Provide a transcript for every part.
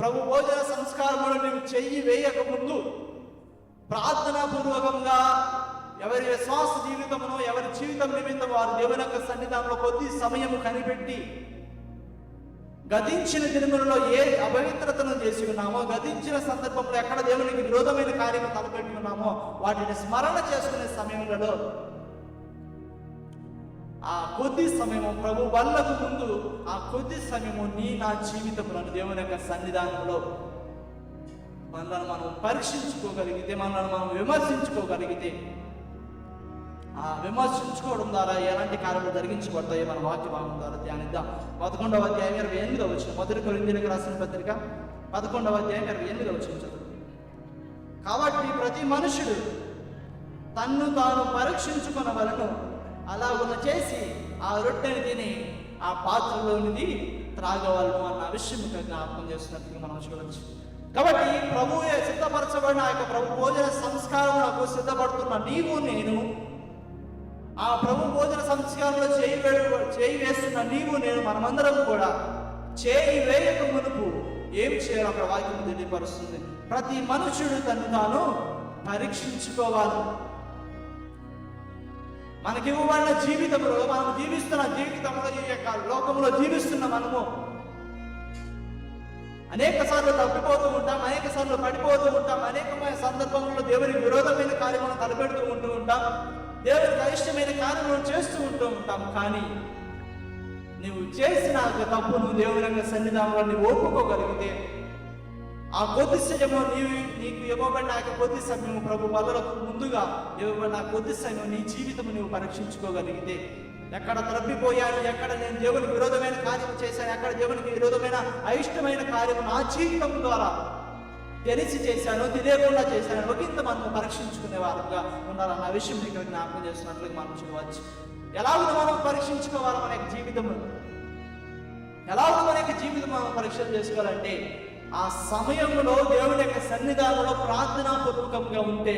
ప్రభు భోజన సంస్కారములు నీవు చెయ్యి వేయక ముందు ప్రార్థనాపూర్వకంగా ఎవరి విశ్వాస జీవితమును ఎవరి జీవితం నిమిత్తం వారు దేవుని యొక్క సన్నిధానంలో కొద్ది సమయం కనిపెట్టి గతించిన దినములలో ఏ అపవిత్రతను చేసి ఉన్నామో గతించిన సందర్భంలో ఎక్కడ దేవునికి విరోధమైన కార్యము తలపెట్టి ఉన్నామో వాటిని స్మరణ చేసుకునే సమయంలో ఆ కొద్ది సమయము ప్రభు వల్లకు ముందు ఆ కొద్ది సమయము నీ నా జీవితములను దేవుని యొక్క సన్నిధానంలో మనల్ని మనం పరీక్షించుకోగలిగితే మనల్ని మనం విమర్శించుకోగలిగితే ఆ విమర్శించుకోవడం ద్వారా ఎలాంటి కార్యాలు జరిగించబడతాయో మన వాక్య భాగం ద్వారా ధ్యానిద్దాం. పదకొండవ అధ్యాయం ఇరవై ఎనిమిది వచ్చిన మొదటి కొరిందీలకు రాసిన పత్రిక పదకొండవ అధ్యాయం ఇరవై ఎనిమిది వచ్చిన కాబట్టి ప్రతి మనుషుడు తన్ను తాను అలా ఉన్న చేసి ఆ రొట్టెని తిని ఆ పాత్రలోనిది త్రాగవలము అన్న విషయం ఇక్కడ జ్ఞాపకం చేస్తున్నట్టుగా మనం చూడవచ్చు కాబట్టి ప్రభువు సిద్ధపరచబడిన ఆ యొక్క ప్రభు భోజన సంస్కారములకు సిద్ధపడుతున్న నీవు నేను ఆ ప్రభు భోజన సంస్కారంలో చేయి చేయి వేస్తున్న నీవు నేను మనమందరం కూడా చేయి వేయక మునుపు ఏం చేయాలో అక్కడ వాక్యం తెలియపరుస్తుంది. ప్రతి మనుషుడు తను తాను పరీక్షించుకోవాలి. మనకి ఇవ్వబడిన జీవితంలో మనం జీవిస్తున్న జీవితంలో ఈ యొక్క లోకంలో జీవిస్తున్న మనము అనేక సార్లు తప్పిపోతూ ఉంటాం అనేక సార్లు పడిపోతూ ఉంటాం అనేకమైన సందర్భంలో దేవునికి విరోధమైన కార్యములను తలపెడుతూ ఉంటూ ఉంటాం దేవునికి అయిష్టమైన కార్యములను చేస్తూ ఉంటూ ఉంటాం. కానీ నువ్వు చేసిన తప్పును దేవుని యొక్క సన్నిధానంలో నువ్వు ఒప్పుకోగలిగితే ఆ కొద్ది సమయంలో నీవు నీకు ఇవ్వబడిన యొక్క కొద్ది సమయము ప్రభు వదలకు ముందుగా ఇవ్వబడిన ఆ కొద్ది సమయం నీ జీవితం నువ్వు పరీక్షించుకోగలిగితే ఎక్కడ తప్పిపోయాను ఎక్కడ నేను దేవునికి విరోధమైన కార్యం చేశాను ఎక్కడ దేవునికి విరోధమైన అయిష్టమైన కార్యం నా జీవితం ద్వారా తెలిసి చేశాను తెలియకుండా చేశాను ఒకంత మనం పరీక్షించుకునే వారుగా ఉన్నారన్న విషయం ఇక్కడ జ్ఞాపకం చేస్తున్నట్లుగా మనం చూడవచ్చు. ఎలా ఉంది మనం పరీక్షించుకోవాలి మన యొక్క జీవితంలో ఎలా ఉంది మన యొక్క జీవితం మనం పరీక్షలు చేసుకోవాలంటే ఆ సమయంలో దేవుని యొక్క సన్నిధానంలో ప్రార్థనాపూర్వకంగా ఉంటే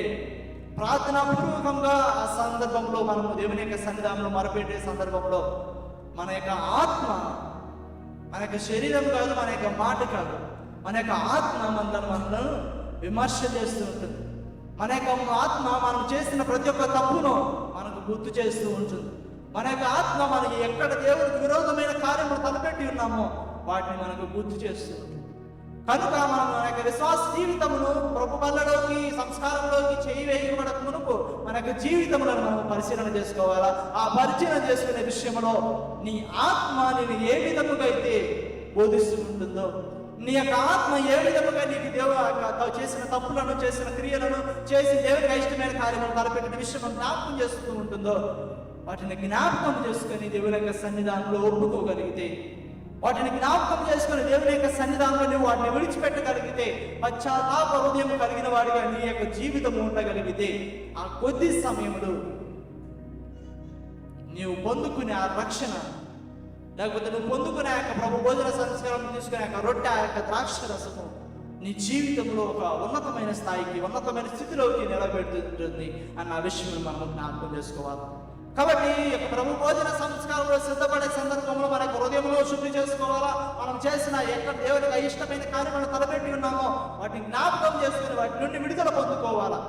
ప్రార్థనాపూర్వకంగా ఆ సందర్భంలో మనము దేవుని యొక్క సన్నిధానంలో మరపెట్టే సందర్భంలో మన యొక్క ఆత్మ మన యొక్క శరీరం కాదు మన యొక్క మాట కాదు మన యొక్క ఆత్మ మనల్ని మనల్ని విమర్శ చేస్తూ ఉంటుంది. మన యొక్క ఆత్మ మనం చేసిన ప్రతి ఒక్క తప్పును మనకు గుర్తు చేస్తూ ఉంటుంది. మన యొక్క ఆత్మ మనకి ఎక్కడ దేవుడికి విరోధమైన కార్యములు తలపెట్టి ఉన్నామో వాటిని మనకు గుర్తు చేస్తూ ఉంటుంది. కనుక మనం మన యొక్క విశ్వాస జీవితమును ప్రభు బల్లలోకి సంస్కారంలోకి చేయి వేయబడక మునుపు మన యొక్క జీవితములను మనం పరిశీలన చేసుకోవాలా? ఆ పరిశీలన చేసుకునే విషయంలో నీ ఆత్మ నేను ఏ విధముగా అయితే బోధిస్తూ ఉంటుందో నీ యొక్క ఆత్మ ఏ విధముగా నీకు దేవ చేసిన తప్పులను చేసిన క్రియలను చేసి దేవునికి ఇష్టమైన కార్యములను తలపెట్టిన విషయం జ్ఞాపకం చేస్తూ ఉంటుందో వాటిని జ్ఞాపకం చేసుకొని దేవుని యొక్క సన్నిధానంలో ఒప్పుకోగలిగితే వాటిని జ్ఞాపకం చేసుకుని దేవుని యొక్క సన్నిధానంలో నువ్వు వాటిని విడిచిపెట్టగలిగితే పశ్చాత్తాప హృదయం కలిగిన వాడిగా నీ యొక్క జీవితం ఉండగలిగితే ఆ కొద్ది సమయంలో నీవు పొందుకునే ఆ రక్షణ లేకపోతే నువ్వు పొందుకునే ఆ యొక్క ప్రభు భోజన సంస్కారం తీసుకునే యొక్క రొట్టె ఆ యొక్క ద్రాక్ష రసము నీ జీవితంలో ఒక ఉన్నతమైన స్థాయికి ఉన్నతమైన స్థితిలోకి నిలబెడుతుంది అన్న విషయం మనం జ్ఞాపకం చేసుకోవాలి. కాబట్టి యొక్క ప్రభు భోజన సంస్కారంలో సిద్ధపడే సందర్భంలో మన యొక్క హృదయంలో శుద్ధి చేసుకోవాలా? మనం చేసిన ఎక్కడ దేవునికి అయిష్టమైన కార్యములను తలపెట్టి ఉన్నామో వాటిని జ్ఞాపకం చేసుకుని వాటి నుండి విడుదల పొందుకోవాలా?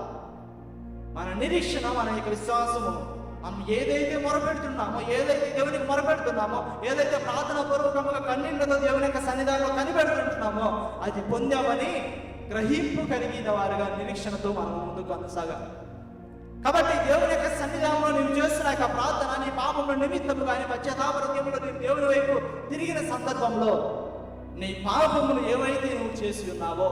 మన నిరీక్షణ మన యొక్క విశ్వాసము మనం ఏదైతే మొరపెడుతున్నామో ఏదైతే దేవునికి మొరపెడుతున్నామో ఏదైతే ప్రార్థన పూర్వకంగా కన్నీళ్ళతో దేవుని యొక్క సన్నిధానంలో కనిపెడుతుంటున్నామో అది పొందామని గ్రహింపు కలిగిన వారుగా నిరీక్షణతో మనం ముందుకు కొనసాగాలి. కాబట్టి దేవుని యొక్క ప్రార్థన నీ పాపముల నిమిత్తము కానీ పశ్చాత్తాప నీ దేవుని వైపు తిరిగిన సందర్భంలో నీ పాపములు ఏవైతే నువ్వు చేసి ఉన్నావో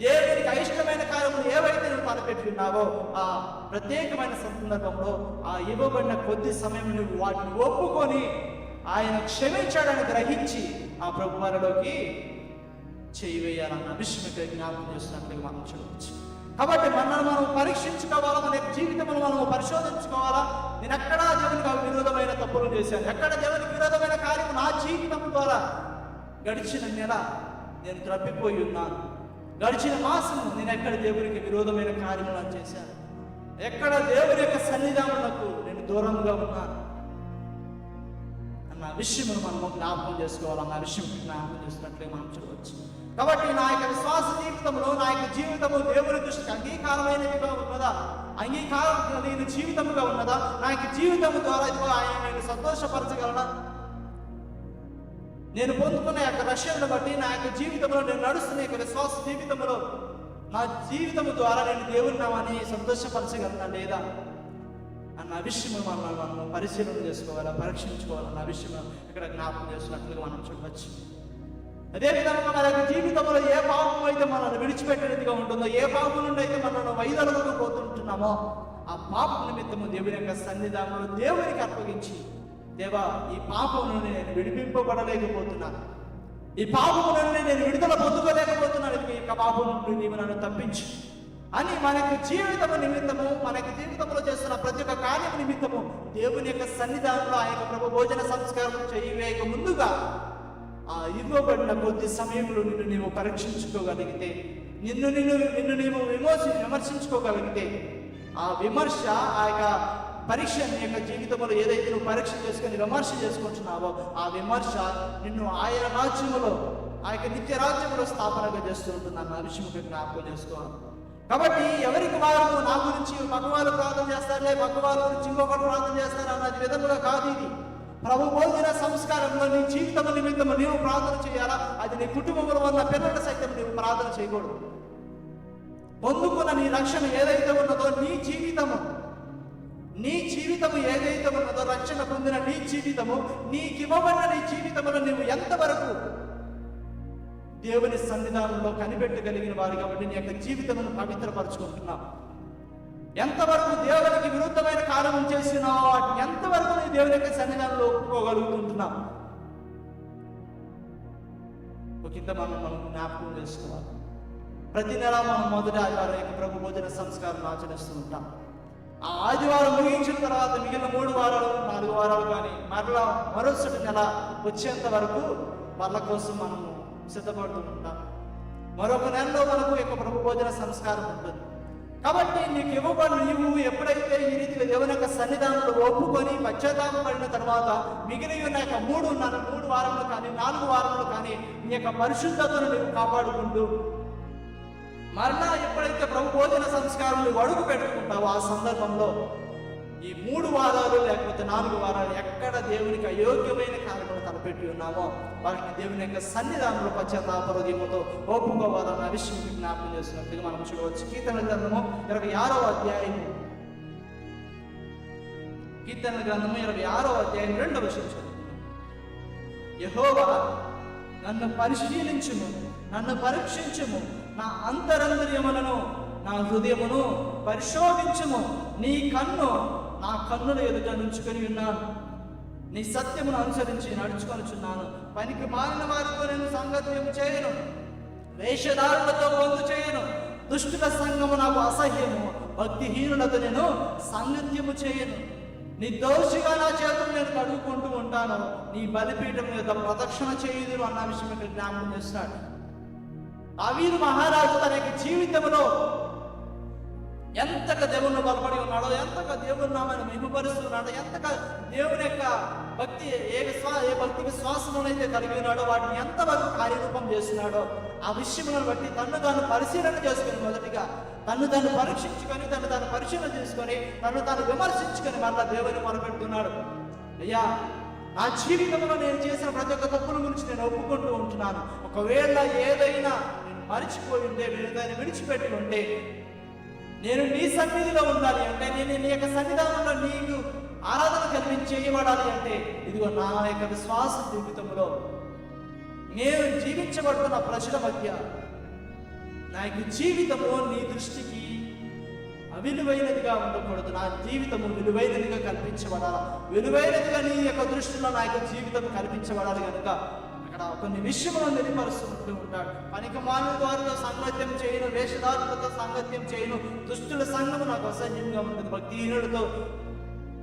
దేవునికి అయిష్టమైన కార్యములు ఏవైతే నువ్వు తలపెట్టి ఉన్నావో ఆ ప్రత్యేకమైన సందర్భంలో ఆ ఇవ్వబడిన కొద్ది సమయం నువ్వు వాటిని ఒప్పుకొని ఆయన క్షమించాడని గ్రహించి ఆ ప్రభువారిలోకి చేయి వేయాలన్న విషయం జ్ఞాపకం చేస్తున్నట్లుగా మనం చూడవచ్చు కాబట్టి మనల్ని మనం పరీక్షించుకోవాలా? మన జీవితంలో మనం పరిశోధించుకోవాలా? నేను ఎక్కడా దేవునికి విరోధమైన తప్పులు చేశాను. ఎక్కడ దేవునికి విరోధమైన కార్యం నా జీవితం ద్వారా గడిచిన నెల నేను తప్పిపోయి ఉన్నాను. గడిచిన మాసం నేను ఎక్కడ దేవునికి విరోధమైన కార్యములను చేశాను? ఎక్కడ దేవుని యొక్క సన్నిధానకు నేను దూరంగా ఉన్నాను? అన్న విషయమును మనము జ్ఞాపకం చేసుకోవాలన్న విషయం జ్ఞాపకం చేసినట్లే మనం చూడవచ్చు. కాబట్టి నా యొక్క విశ్వాస జీవితంలో నా యొక్క జీవితము దేవుని దృష్టికి అంగీకారమైనదిగా ఉన్నదా? అంగీకారం నేను జీవితముగా ఉన్నదా? నా యొక్క జీవితము ద్వారా ఇదిగో ఆయన నేను సంతోషపరచగలనా? నేను పొందుకున్న యొక్క రష్యను బట్టి నా యొక్క జీవితంలో నేను నడుస్తున్న యొక్క విశ్వాస జీవితంలో నా జీవితము ద్వారా నేను దేవుని నామని సంతోషపరచగలనా లేదా? అన్న విషయం మనం మనం పరిశీలన చేసుకోవాలా పరీక్షించుకోవాలన్న విషయం ఇక్కడ జ్ఞాపకం చేసినట్లుగా మనం చూడవచ్చు. అదేవిధంగా మన యొక్క జీవితంలో ఏ పాపం అయితే మనల్ని విడిచిపెట్టేదిగా ఉంటుందో ఏ పాపం నుండి అయితే మనల్ని వైదొలగకు పోతుంటున్నామో ఆ పాపం నిమిత్తము దేవుని యొక్క సన్నిధానంలో దేవునికి అప్పగించి దేవా ఈ పాపం నుండి నేను విడిపింపబడలేకపోతున్నాను ఈ పాపము నుండి నేను విడుదల పొందుకోలేకపోతున్నాను. ఈ యొక్క పాపం నుండి నీవు నన్ను తప్పించు. అని మనకు జీవితము నిమిత్తము మనకి జీవితంలో చేస్తున్న ప్రతి ఒక్క కార్యము నిమిత్తము దేవుని యొక్క సన్నిధానంలో ఆ యొక్క ప్రభు భోజన సంస్కారం చేయవేయక ముందుగా ఆ ఇవ్వబడిన కొద్ది సమయంలో నిన్ను నీవు పరీక్షించుకోగలిగితే నిన్ను నిన్ను నిన్ను నీవు విమోచి విమర్శించుకోగలిగితే ఆ విమర్శ ఆ యొక్క పరీక్ష నీ యొక్క జీవితంలో ఏదైతే నువ్వు పరీక్ష చేసుకొని విమర్శ చేసుకుంటున్నావో ఆ విమర్శ నిన్ను ఆయన రాజ్యములో ఆ యొక్క నిత్య రాజ్యంలో స్థాపనగా చేస్తూ ఉంటుంది అన్న విషయం జ్ఞాపకం చేసుకోవాలి కాబట్టి ఎవరికి వారు నా గురించి మగవాళ్ళు ప్రార్థన చేస్తారులే మగవాళ్ళ గురించి ఇంకొకటి ప్రార్థన చేస్తారు అన్నది విధముగా కాదు ఇది. ప్రభు భోజన సంస్కారంలో నీ జీవితం నిమిత్తము నీవు ప్రార్థన చేయాలా? అది నీ కుటుంబముల వల్ల పిల్లల సైతం నీవు ప్రార్థన చేయకూడదు. పొందుకున్న నీ రక్షణ ఏదైతే ఉన్నదో నీ జీవితము నీ జీవితము ఏదైతే ఉన్నదో రక్షణ పొందిన నీ జీవితము నీకివ్వబడిన నీ జీవితములో నీవు ఎంతవరకు దేవుని సన్నిధానంలో కనిపెట్టగలిగిన వారు కాబట్టి నీ యొక్క జీవితమును పవిత్రపరచుకుంటున్నావు ఎంతవరకు దేవునికి విరుద్ధమైన కార్యం చేసినా వాటిని ఎంతవరకు నీ దేవుని యొక్క సన్నిధానంలో ఒప్పుకోగలుగుతుంటున్నావు ఒక ఇంత మనం మనం జ్ఞాపకం చేసుకోవాలి. ప్రతి నెల మనం మొదటి ఆదివారం యొక్క ప్రభు భోజన సంస్కారం ఆచరిస్తూ ఉంటాం. ఆ ఆదివారం ముగించిన తర్వాత మిగిలిన మూడు వారాలు నాలుగు వారాలు కానీ మరలా మరోసటి నెల వచ్చేంత వరకు వాళ్ళ కోసం మనము సిద్ధపడుతూ ఉంటాం మరొక నెలలో మనకు యొక్క ప్రభు భోజన సంస్కారం ఉంటుంది. కాబట్టి నీకు ఇవ్వబడి నీవు ఎప్పుడైతే ఈ రీతిగా దేవుని యొక్క సన్నిధానంలో ఒప్పుకొని పశ్చాత్తాపడిన తర్వాత మిగిలి ఉన్న యొక్క మూడు నన్ను మూడు వారంలో కానీ నాలుగు వారంలో కానీ నీ యొక్క పరిశుద్ధతను నీవు కాపాడుకుంటూ మరలా ఎప్పుడైతే ప్రభు భోజన సంస్కారం నువ్వు అడుగు పెట్టుకుంటావో ఆ సందర్భంలో ఈ మూడు వారాలు లేకపోతే నాలుగు వారాలు ఎక్కడ దేవునికి అయోగ్యమైన కార్యక్రమం తలపెట్టి ఉన్నామో వాటిని దేవుని యొక్క సన్నిధానంలో పశ్చాత్తాప హృదయముతో ఒప్పుకోవాలన్న విషయం మీకు జ్ఞాపకం చేసినట్టుగా మనం చూడవచ్చు. కీర్తన గ్రంథము ఇరవై ఆరో అధ్యాయం. కీర్తన గ్రంథము ఇరవై ఆరో అధ్యాయం రెండవ విషయం యహోవా నన్ను పరిశీలించుము నన్ను పరీక్షించుము నా అంతరంద్రియములను నా హృదయమును పరిశోధించుము నీ కన్ను నా కన్నుల ఎదుట నుంచుకొని ఉన్నాను నీ సత్యమును అనుసరించి నడుచుకొనుచున్నాను పనికి మారిన వారితో నేను సంగత్యం చేయను. వేషధారులతో పొందు చేయను. దుష్టుల సంగము నాకు అసహ్యము. భక్తిహీనులతో నేను సాంగత్యము చేయను. నిర్దోషిగా నా చేతులు నేను కడుక్కుంటూ ఉంటాను. నీ బలిపీఠం మీద ప్రదక్షిణ చేయుదురు అన్న విషయం ఇక్కడ జ్ఞాపకం చేస్తాడు అవీరు మహారాజు తన యొక్క జీవితంలో ఎంతగా దేవుణ్ణి బలపడి ఉన్నాడో ఎంతగా దేవుని నామాన్ని మెరుగుపరుస్తున్నాడో ఎంతగా దేవుని యొక్క భక్తి ఏ విశ్వా ఏ భక్తి విశ్వాసమునైతే కలిగి ఉన్నాడో వాటిని ఎంతవరకు కార్యరూపం చేస్తున్నాడో ఆ విషయములను బట్టి తను తాను పరిశీలన చేసుకుని మొదటిగా తను తను పరీక్షించుకొని తను తాను పరిశీలన చేసుకొని తను తాను విమర్శించుకొని మరలా దేవుని మొదలుపెడుతున్నాడు అయ్యా నా జీవితంలో నేను చేసిన ప్రతి ఒక్క తప్పుల గురించి నేను ఒప్పుకుంటూ ఉంటున్నాను. ఒకవేళ ఏదైనా నేను మరిచిపోయి ఉంటే దాన్ని విడిచిపెట్టి ఉంటే నేను నీ సన్నిధిలో ఉండాలి అంటే నేను నీ యొక్క సన్నిధానంలో నీకు ఆరాధన కలిపి చేయబడాలి అంటే ఇదిగో నా యొక్క విశ్వాస జీవితంలో నేను జీవించబడుతున్న ప్రజల మధ్య నా యొక్క జీవితము నీ దృష్టికి అవిలువైనదిగా ఉండకూడదు. నా జీవితము విలువైనదిగా కల్పించబడాలి విలువైనదిగా నీ యొక్క దృష్టిలో నా యొక్క జీవితం కల్పించబడాలి కనుక అక్కడ కొన్ని విషయములను నిలిపరుస్తుంటూ ఉంటాడు. పనికి మానవ ద్వారా సంగత్యం చేయను వేషధారులతో సంగత్యం చేయను దుష్టుల సంఘము నాకు అసహ్యంగా ఉంటుంది భక్తిహీనుడితో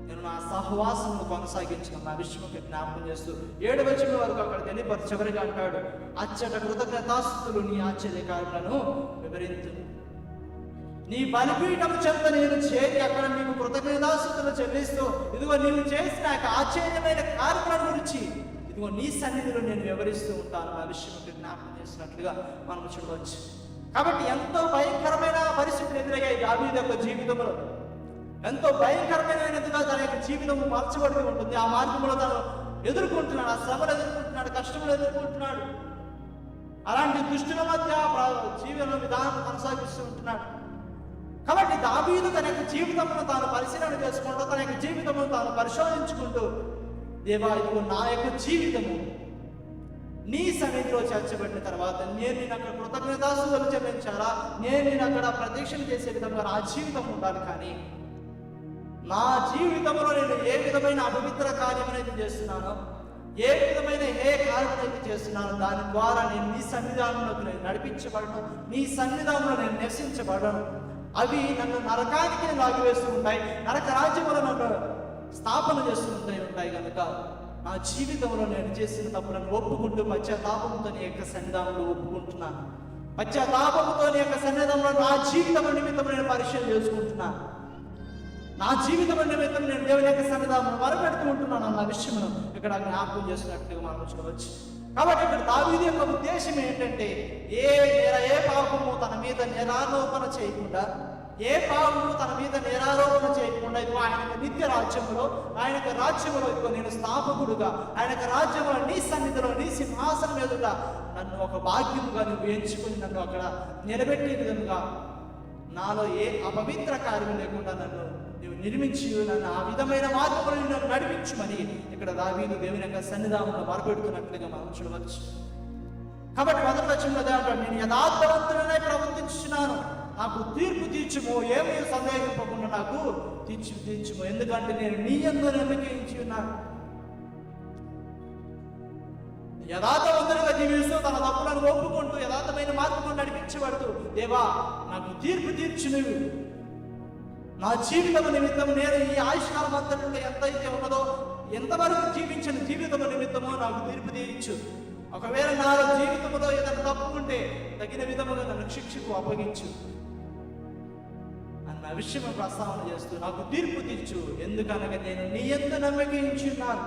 నేను నా సహవాసమును కొనసాగించిన. నా విషయముకి జ్ఞాపకం చేస్తూ ఏడు వచ్చిన వరకు అక్కడ తెలియపరి చివరిగా అంటాడు. అచ్చట కృతజ్ఞతాస్తులు నీ ఆశ్చర్యకారులను వివరించు నీ బలిపీఠం చెంత నేను చేరి అక్కడ నీకు కృతజ్ఞతాస్తులు చెల్లిస్తూ ఇదిగో నీవు చేసిన ఆశ్చర్యమైన కార్యక్రమం గురించి ఇదిగో నీ సన్నిధిలో నేను వివరిస్తూ ఉంటాను ఆ విషయం జ్ఞాపకం చేసినట్లుగా మనం చూడవచ్చు. కాబట్టి ఎంతో భయంకరమైన పరిస్థితులు ఎదురయ్యాయి దావీదు యొక్క జీవితంలో. ఎంతో భయంకరమైనదిగా తన యొక్క జీవితం మార్చబడి ఉంటుంది. ఆ మార్గంలో తను ఎదుర్కొంటున్నాడు ఆ శ్రమలు ఎదుర్కొంటున్నాడు కష్టములు ఎదుర్కొంటున్నాడు. అలాంటి దుష్టుల మధ్య జీవన విధానం కొనసాగిస్తూ ఉంటున్నాడు. కాబట్టి దావీదు తన యొక్క జీవితమును తాను పరిశీలన చేసుకుంటూ తన యొక్క జీవితమును తాను పరిశోధించుకుంటూ దేవా ఇదిగో నా యొక్క జీవితము. నీ సన్నిధిలో చేర్చబడిన తర్వాత నేను నేను అక్కడ కృతజ్ఞతాసులు చెల్లించాలా? నేను నేను అక్కడ ప్రదక్షిణ చేసే విధంగా నా జీవితం ఉండాలి కానీ నా జీవితంలో నేను ఏ విధమైన అపవిత్ర కార్యం అనేది చేస్తున్నానో ఏ విధమైన ఏ కార్యం అయితే చేస్తున్నానో దాని ద్వారా నేను నీ సన్నిధానంలోకి నేను నడిపించబడను నీ సన్నిధానంలో నేను నివసించబడను. అవి నన్ను నరకానికి లాగివేస్తూ ఉంటాయి. నరక రాజ్యములో నన్ను స్థాపన చేస్తుంటే ఉంటాయి కనుక నా జీవితంలో నేను చేసిన తప్పులను ఒప్పుకుంటూ పశ్చాత్తాపంతో నీ యొక్క సన్నిధానంలో ఒప్పుకుంటున్నాను. పశ్చాత్తాపంతో నీ యొక్క సన్నిధానంలో నా జీవితం నిమిత్తం నేను పరిచయం చేసుకుంటున్నాను. నా జీవితం నిమిత్తం నేను దేవుని యొక్క సన్నిధానం మరపెడుతూ ఉంటున్నాను అన్న విషయమును ఇక్కడ జ్ఞాపకం చేసినట్టుగా మనం చూడవచ్చు. కాబట్టి ఇక్కడ దావీది యొక్క ఉద్దేశం ఏంటంటే ఏ నేర ఏ పాపము తన మీద నిరారోపణ చేయకుండా ఏ పాపము తన మీద నిరారోపణ చేయకుండా ఇదిగో ఆయన నిత్య రాజ్యములో ఆయన యొక్క రాజ్యములో ఇదిగో నేను స్థాపకుడుగా ఆయన యొక్క రాజ్యములో నీ సన్నిధిలో నీ సింహాసనం ఎదుట నన్ను ఒక భాగ్యముగా నువ్వు ఎంచుకుని నన్ను అక్కడ నిలబెట్టే విధంగా నాలో ఏ అపవిత్ర కార్యం లేకుండా నన్ను నువ్వు నిర్మించి నన్ను ఆ విధమైన మార్గంలో నన్ను నడిపించమని ఇక్కడ దావీదు దేవుని యొక్క సన్నిధానంలో మరపెడుతున్నట్లుగా మనం చూడవచ్చు. కాబట్టి మొదటి వచ్చిన దాంట్లో నేను యథార్థవంతులనే ప్రవర్తించున్నాను నాకు తీర్పు తీర్చుము ఏమీ సందేహింపకుండా నాకు తీర్చి తీర్చుము. ఎందుకంటే నేను నీ ఎందు నమ్మకించి ఉన్నాను యథార్థవంతులుగా జీవిస్తూ తన తప్పులను ఒప్పుకుంటూ యథార్థమైన మార్గంలో నడిపించబడుతూ దేవా నాకు తీర్పు తీర్చు నువ్వు నా జీవితం నిమిత్తం నేను ఈ ఆయుష్కాల అంతట్లో ఎంతైతే ఉన్నదో ఎంతవరకు జీవించిన జీవితం నిమిత్తమో నాకు తీర్పు తీయించు ఒకవేళ నా జీవితంలో ఏదైనా తప్పు ఉంటే తగిన విధముగా నన్ను శిక్షకు అప్పగించు. నా విషయం ప్రస్తావన చేస్తూ నాకు తీర్పు తీర్చు. ఎందుకనగా నేను నీ ఎంత నమ్మకించున్నాను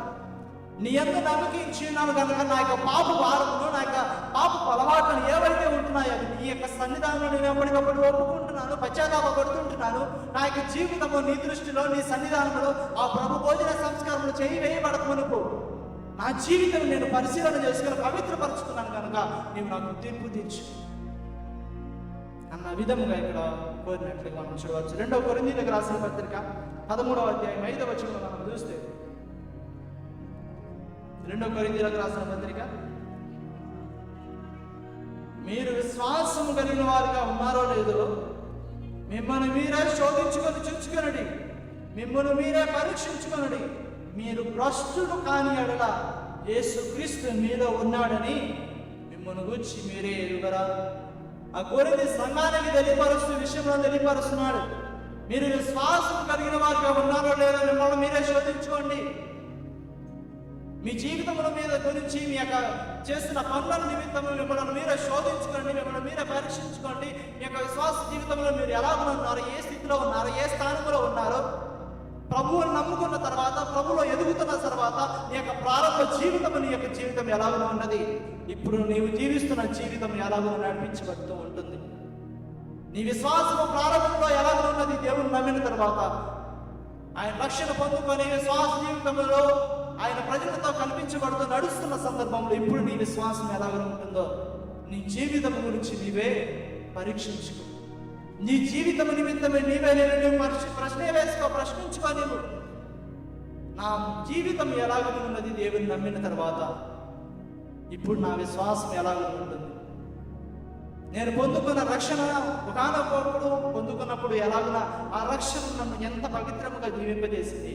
నీ ఎంత నమ్మకించున్నాను కనుక నా యొక్క పాప భారమును నా యొక్క పాప అలవాట్లను ఏవైతే ఉంటున్నాయో నీ యొక్క సన్నిధానంలో నేను ఎప్పటికప్పుడు ఒప్పుకుంటున్నాను పశ్చాత్తాపడుతుంటున్నాను నా యొక్క జీవితము నీ దృష్టిలో నీ సన్నిధానంలో ఆ ప్రభు భోజన సంస్కారంలో చేయి వేయబడకమునుపు నా జీవితం నేను పరిశీలన చేసుకుని పవిత్రపరుచుకున్నాను కనుక నీవు నాకు తీర్పు తీర్చు. అన్న విధముగా ఇక్కడ కోరినట్లుగా మనం చూడవచ్చు. రెండవ కొరిందీలకు రాసిన పత్రిక పదమూడవ అధ్యాయం ఐదవ వచనంలో మనం చూస్తే రెండవ కొరిందీలకు రాసిన పత్రిక మీరు విశ్వాసం కలిగిన వారుగా ఉన్నారో లేదో మిమ్మల్ని మీరే శోధించుకొని చూచుకొనడి. మిమ్మల్ని మీరే పరీక్షించుకొనడి. మీరు భ్రష్టుడు కాని ఎడల యేసుక్రీస్తు మీలో ఉన్నాడని మిమ్మల్ని గురించి మీరే ఎరుగరా. ఆ కోరిది సంఘానికి తెలియపరుస్తూ విషయంలో తెలియపరుస్తున్నాడు. మీరు విశ్వాసం కలిగిన వారిగా ఉన్నారో లేదో మిమ్మల్ని మీరే శోధించుకోండి. మీ జీవితముల మీద గురించి మీ యొక్క చేస్తున్న పనుల నిమిత్తం మిమ్మల్ని మీరే శోధించుకోండి మిమ్మల్ని మీరే పరీక్షించుకోండి. మీ యొక్క విశ్వాస జీవితంలో మీరు ఎలా ఉన్నారు ఏ స్థితిలో ఉన్నారో ఏ స్థానంలో ఉన్నారో? ప్రభువుని నమ్ముకున్న తర్వాత ప్రభులో ఎదుగుతున్న తర్వాత నీ యొక్క ప్రారంభ జీవితం నీ యొక్క జీవితం ఎలాగో ఉన్నది. ఇప్పుడు నీవు జీవిస్తున్న జీవితం ఎలాగో నడిపించబడుతూ ఉంటుంది. నీ విశ్వాసము ప్రారంభంలో ఎలాగో ఉన్నది దేవుని నమ్మిన తర్వాత ఆయన రక్షణ పొందుకొని విశ్వాస జీవితంలో ఆయన ప్రజలతో కల్పించబడుతూ నడుస్తున్న సందర్భంలో ఇప్పుడు నీ విశ్వాసం ఎలాగో ఉంటుందో నీ జీవితం గురించి నీవే పరీక్షించుకో. నీ జీవితం నిమిత్తమే నీవే నేను నువ్వు ప్రశ్నే వేసుకో ప్రశ్నించుకో నీవు. నా జీవితం ఎలాగ ఉన్నది దేవుని నమ్మిన తర్వాత ఇప్పుడు నా విశ్వాసం ఎలాగ ఉంటుంది? నేను పొందుకున్న రక్షణ ఒకనొకప్పుడు పొందుకున్నప్పుడు ఎలాగునా ఆ రక్షణ నన్ను ఎంత పవిత్రముగా జీవింపజేసింది?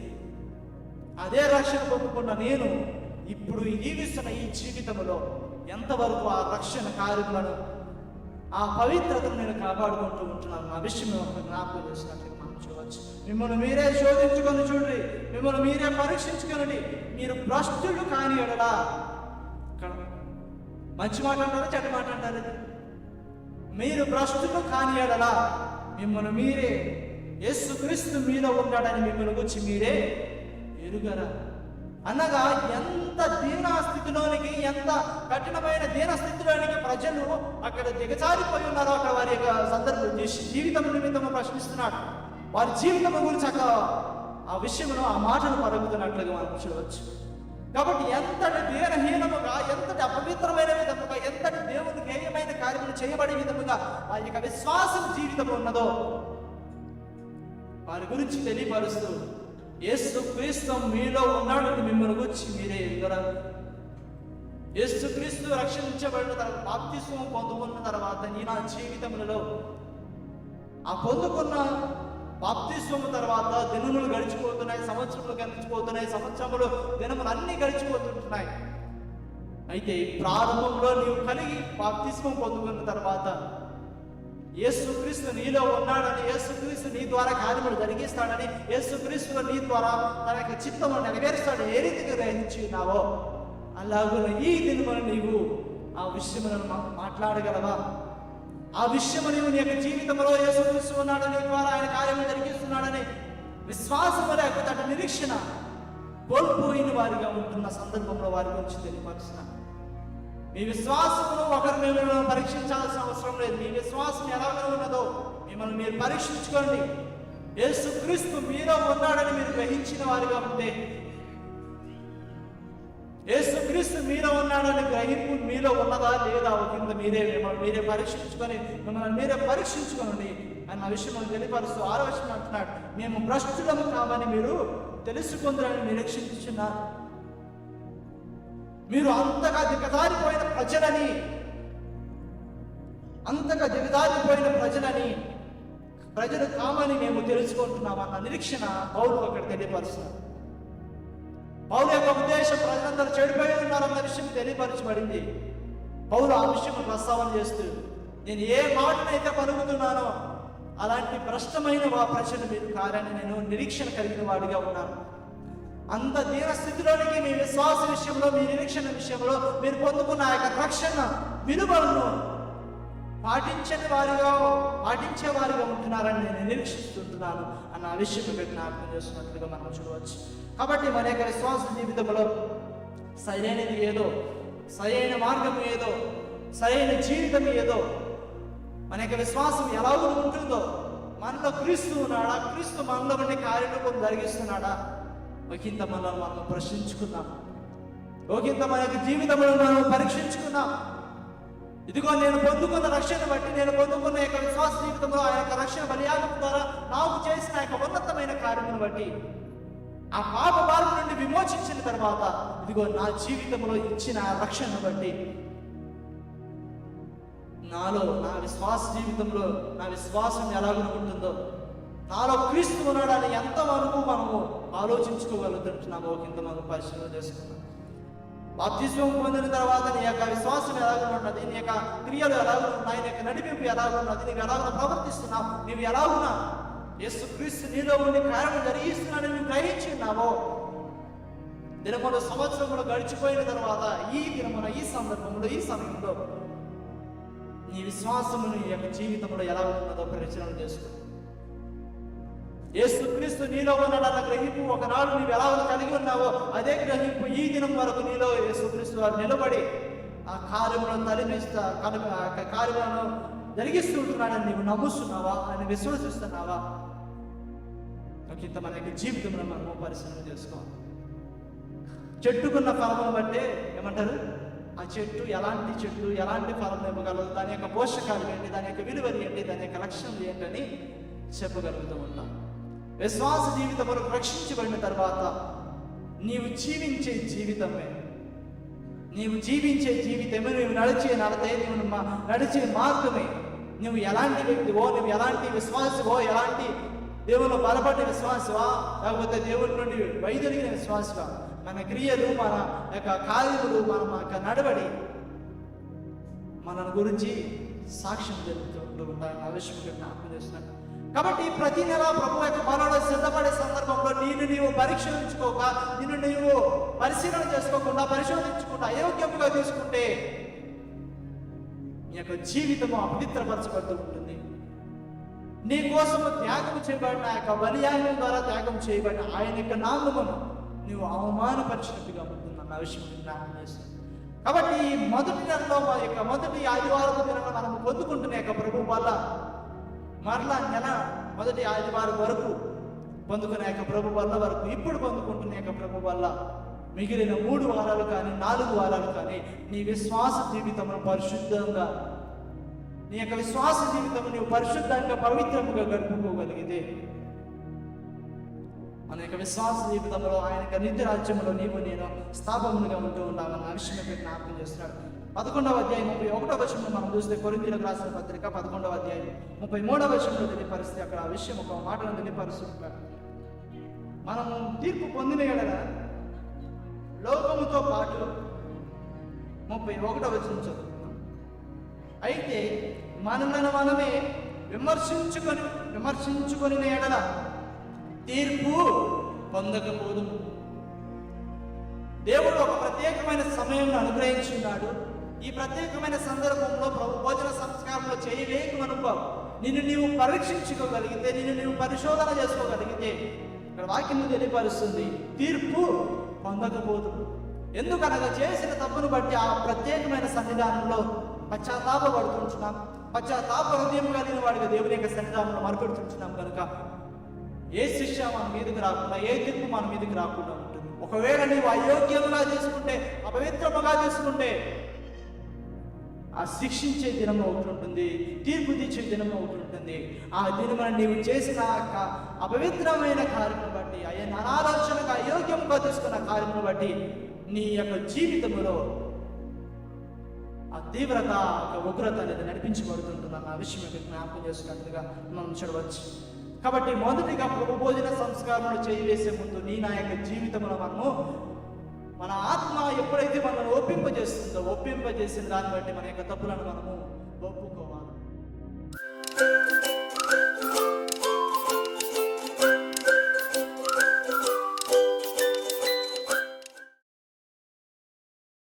అదే రక్షణ పొందుకున్న నేను ఇప్పుడు జీవిస్తున్న ఈ జీవితంలో ఎంతవరకు ఆ రక్షణ కార్యములను ఆ పవిత్రతను నేను కాపాడుకుంటూ ఉంటున్నాను. నా విషయం జ్ఞాపకం చేసినట్లు మనం చూడవచ్చు మిమ్మల్ని మీరే శోధించుకొని చూడండి. మిమ్మల్ని మీరే పరీక్షించుకోనండి మీరు భ్రష్టులు కాని ఎడలా. ఇక్కడ మంచి మాట అంటారా చెడ్డ మాట అంటారు మీరు భ్రష్టులు కాని ఎడలా మిమ్మల్ని మీరే యేసుక్రీస్తు మీలో ఉన్నాడని మిమ్మల్ని గురించి మీరే ఎరుగరా? అనగా ఎంత దీనాస్థితిలోనికి ఎంత కఠినమైన దీనస్థితిలోనికి ప్రజలు అక్కడ దిగజారిపోయి ఉన్నారో అక్కడ వారి యొక్క సందర్భం జీ- జీవితం నిమిత్తము ప్రశ్నిస్తున్నాడు. వారి జీవితం గురించి అక్కడ ఆ విషయంలో ఆ మాటలు పరుగుతున్నట్లుగా మనం చూడవచ్చు. కాబట్టి ఎంతటి దీనహీనముగా ఎంతటి అపవిత్రమైన విధముగా ఎంతటి దేవుని హేయమైన కార్యములు చేయబడే విధముగా ఆ యొక్క విశ్వాసం జీవితం ఉన్నదో వారి గురించి తెలియపరుస్తూ యేసు క్రీస్తు మీలో ఉన్నాడని మిమ్మల్ని గురించి మీరే ఎదురా యేసు క్రీస్తు రక్షించబడిన తర్వాత బాప్తిస్వం పొందుకున్న తర్వాత నీ నా జీవితములలో ఆ పొందుకున్న బాప్తిస్వం తర్వాత దినములు గడిచిపోతున్నాయి సంవత్సరములు గడిచిపోతున్నాయి సంవత్సరములు దినములు అన్ని గడిచిపోతుంటున్నాయి. అయితే ప్రారంభంలో నీవు కలిగి బాప్తిస్వం పొందుకున్న తర్వాత యేసుక్రీస్తు నీలో ఉన్నాడని యేసుక్రీస్తు నీ ద్వారా కార్యములు జరిగిస్తాడని యేసుక్రీస్తు నీ ద్వారా తన యొక్క చిత్తము నెరవేరుస్తాడు ఏ రీతిగా గ్రహించి ఉన్నావో అలాగున ఈ దినమున నీవు ఆ విషయములను మాట్లాడగలవా? ఆ విషయము నీవు నీ యొక్క జీవితంలో యేసుక్రీస్తు ఉన్నాడు నీ ద్వారా ఆయన కార్యములు జరిగిస్తున్నాడని విశ్వాసము లేకపోతే అటు నిరీక్షణ కోల్పోయిన వారిగా ఉంటున్న సందర్భంలో వారి గురించి తెలియపరుస్తున్నాను. మీ విశ్వాసమును ఒకరు మిమ్మల్ని పరీక్షించాల్సిన అవసరం లేదు. మీ విశ్వాసం ఎలాగో ఉన్నదో మిమ్మల్ని మీరు పరీక్షించుకోండి. యేసుక్రీస్తు మీలో ఉన్నాడని మీరు గ్రహించిన వారిగా ఉంటే యేసుక్రీస్తు మీలో ఉన్నాడని గ్రహింపు మీలో ఉన్నదా లేదా కింద మీరే మిమ్మల్ని మీరే పరీక్షించుకొని మిమ్మల్ని మీరే పరీక్షించుకోండి అన్న విషయం తెలియపరుస్తూ ఆలోచన అంటున్నాడు. మేము భ్రష్టులము కామని మీరు తెలుసుకుందరని నిరీక్షించున్నారు మీరు అంతగా దిగజారిపోయిన ప్రజలని అంతగా దిగజారిపోయిన ప్రజలని ప్రజలు కామని మేము తెలుసుకుంటున్నామన్న నిరీక్షణ పౌరులు అక్కడ తెలియపరుస్తున్నారు. పౌరు యొక్క ఉద్దేశం ప్రజలందరూ చెడిపోయి ఉన్నారన్న విషయం తెలియపరచబడింది. పౌరు ఆ విషయం ప్రస్తావన చేస్తూ నేను ఏ మాటనైతే పలుకుతున్నానో అలాంటి భ్రష్టమైన వా ప్రజలు మీరు కారని నేను నిరీక్షణ కలిగిన వాడిగా ఉన్నాను. అంత దీన స్థితిలోనికి మీ విశ్వాస విషయంలో మీ నిరీక్షణ విషయంలో మీరు పొందుకున్న ఆ యొక్క రక్షణ విలువలను పాటించని వారిగా పాటించే వారిగా ఉంటున్నారని నేను నిరీక్షిస్తుంటున్నాను అన్న విషయం మీరు జ్ఞాపకం చేస్తున్నట్లుగా మనం చూడవచ్చు. కాబట్టి మన యొక్క విశ్వాస జీవితంలో సరైనది ఏదో సరైన మార్గం ఏదో సరైన జీవితం ఏదో మన యొక్క విశ్వాసం ఎలా ఉంటుందో మనలో క్రీస్తు ఉన్నాడా క్రీస్తు మనలో ఉండే కార్యక్రమం జరిగిస్తున్నాడా ఒకంత మనం మనం ప్రశ్నించుకున్నాం. ఒకంత మన యొక్క జీవితంలో మనం పరీక్షించుకున్నాం. ఇదిగో నేను పొందుకున్న రక్షణ బట్టి నేను పొందుకున్న యొక్క విశ్వాస జీవితంలో ఆ యొక్క రక్షణ బలియాగం ద్వారా నాకు చేసిన యొక్క ఉన్నతమైన కార్యమును బట్టి ఆ పాప బాధ నుండి విమోచించిన తర్వాత ఇదిగో నా జీవితంలో ఇచ్చిన ఆ రక్షణను బట్టి నాలో నా విశ్వాస జీవితంలో నా విశ్వాసం ఎలాగ ఉంటుందో నాలో క్రీస్తు ఉన్నాడని ఎంతవరకు మనము ఆలోచించుకోగలుగుతుంటున్నామో కింద మనం పరిశీలన చేసుకున్నాం బాప్తిజం పొందిన తర్వాత నీ యొక్క విశ్వాసం ఎలాగ ఉన్నది? నీ యొక్క క్రియలు ఎలాగో ఉన్నాయి? నీ యొక్క నడిపింపు ఎలాగో ఉన్నది? నీవు ఎలాగో ప్రవర్తిస్తున్నావు? నీవు ఎలాగున్నా యేసు క్రీస్తు నీలో ఉండి కార్యం జరిగిస్తున్నాడని నువ్వు గ్రహించున్నావో ఉన్నావో? దినములు కూడా గడిచిపోయిన తర్వాత ఈ దినమున ఈ సందర్భంలో ఈ సమయంలో నీ విశ్వాసము నీ యొక్క జీవితంలో ఎలా ఉన్నదో పరిచయం చేసుకో యేసుక్రీస్తు నీలో ఉన్నాడన్న గ్రహింపు. ఒకనాడు నీవు ఎలా కలిగి ఉన్నావో అదే గ్రహింపు ఈ దినం వరకు నీలో యేసుక్రీస్తు వారు నిలబడి ఆ కార్యములను తలిమిస్తా కను కార్యములను జరిగిస్తూ ఉంటున్నాడని నీవు నమ్ముస్తున్నావా అని విశ్వసిస్తున్నావా? ఇంత మన యొక్క జీవితంలో మనము పరిశీలన చేసుకోవాలి. చెట్టుకున్న ఫలమును బట్టే ఏమంటారు? ఆ చెట్టు ఎలాంటి చెట్టు ఎలాంటి ఫలం ఇవ్వగలదు? దాని యొక్క పోషకాలు ఏంటి? దాని యొక్క విలువలు ఏంటి? దాని యొక్క లక్ష్యం ఏంటని చెప్పగలుగుతూ ఉంటాం. విశ్వాస జీవితంలో రక్షించబడిన తర్వాత నీవు జీవించే జీవితమే. నీవు జీవించే జీవితమే నువ్వు నడిచే నడతే నువ్వు మా- నడిచే మార్గమే. నువ్వు ఎలాంటి వ్యక్తివో నువ్వు ఎలాంటి విశ్వాసవో ఎలాంటి దేవుళ్ళు బలపడిన విశ్వాసవా? లేకపోతే దేవుడి నుండి వైదొలిగిన విశ్వాసవా? మన క్రియలు మన యొక్క కార్యములు మన యొక్క నడవడి మన గురించి సాక్ష్యం జరుగుతూ ఉంటాయి ఆ విషయం జ్ఞాపకం చేస్తున్నాను. కాబట్టి ప్రతి నెల ప్రభు యొక్క బలంలో సిద్ధపడే సందర్భంలో నేను నీవు పరీక్షించుకోక నిన్ను నీవు పరిశీలన చేసుకోకుండా పరిశోధించకుండా అయోగ్యముగా తీసుకుంటే నీ యొక్క జీవితము అపవిత్రపరచబడుతూ ఉంటుంది. నీ కోసము త్యాగం చేయబడిన యొక్క బలియాగం ద్వారా త్యాగం చేయబడిన ఆయన యొక్క నామమును నువ్వు అవమానపరిచినట్టుగా ఉంటుందన్న విషయం కాబట్టి ఈ మొదటి నెలలో మా యొక్క మొదటి ఆదివారం దినాన మనం పొందుకుంటున్న యొక్క ప్రభు వల్ల మరలా నెల మొదటి ఆదివారం వరకు పొందుకునే యొక్క ప్రభు వల్ల వరకు ఇప్పుడు పొందుకుంటున్న యొక్క ప్రభు వల్ల మిగిలిన మూడు వారాలు కానీ నాలుగు వారాలు కానీ నీ విశ్వాస జీవితమును పరిశుద్ధంగా నీ యొక్క విశ్వాస జీవితం నువ్వు పరిశుద్ధంగా పవిత్రముగా గడుపుకోగలిగితే మన యొక్క విశ్వాస జీవితంలో ఆయన యొక్క నిత్య రాజ్యంలో నీవు నేను స్థాపములుగా ఉంటూ ఉంటామన్న విషయం జ్ఞాపకం చేస్తున్నాడు. పదకొండవ అధ్యాయం ముప్పై ఒకటో వచనంలో మనం చూస్తే కొరింతీలకు రాసిన పత్రిక పదకొండవ అధ్యాయం ముప్పై మూడవ వచనంలో తెలియపరిస్తే అక్కడ ఆ విషయం ఒక మాటను తెలియపరుస్తుంటారు. మనం తీర్పు పొందిన ఎడల లోకముతో పాటు ముప్పై ఒకటో వచనం చదువుతున్నాం అయితే మనలను మనమే విమర్శించుకొని విమర్శించుకొని ఎడల తీర్పు పొందకపోదు దేవుడు ఒక ప్రత్యేకమైన సమయం అనుగ్రహించున్నాడు. ఈ ప్రత్యేకమైన సందర్భంలో ప్రభు భోజన సంస్కారంలో చేయలేక అనుభవం. నిన్ను నీవు పరీక్షించుకోగలిగితే నిన్ను నీవు పరిశోధన చేసుకోగలిగితే ఇక్కడ వాక్యం తెలియపరుస్తుంది తీర్పు పొందకపోదు ఎందుకనగా చేసిన తప్పును బట్టి ఆ ప్రత్యేకమైన సన్నిధానంలో పశ్చాత్తాపడుతుంటున్నాం పశ్చాత్తాప హృదయం కలిగిన వాడిగా దేవుని యొక్క సన్నిధానంలో మరపెడుతుంటున్నాం కనుక ఏ శిక్ష మన మీదకి రాకుండా ఏ తీర్పు మన మీదకి రాకుండా ఉంటుంది. ఒకవేళ నీవు అయోగ్యముగా చేసుకుంటే అపవిత్రముగా చేసుకుంటే ఆ శిక్షించే దినం ఒకటి ఉంటుంది తీర్పు తీర్చే దినం ఒకటి ఉంటుంది. ఆ దినమున నీవు చేసిన యొక్క అపవిత్రమైన కార్యమును బట్టి అయ్యే అనాలోచనగా అయోగ్యంగా తీసుకున్న కార్యమును బట్టి నీ యొక్క జీవితంలో ఆ తీవ్రత ఒక ఉగ్రత అనేది నడిపించబడుతుంటుంది. అన్న విషయం మీకు జ్ఞాపకం చేస్తున్నట్లుగా మనం చూడవచ్చు. కాబట్టి మొదటిగా ప్రభుభోజన సంస్కారంలో చేయవేసే ముందు నీ నా యొక్క జీవితంలో మనము మన ఆత్మ ఎప్పుడైతే మనల్ని ఒప్పింపజేస్తుందో ఒప్పింపజేసిన దాన్ని బట్టి మన యొక్క తప్పులను మనము ఒప్పుకోవాలి.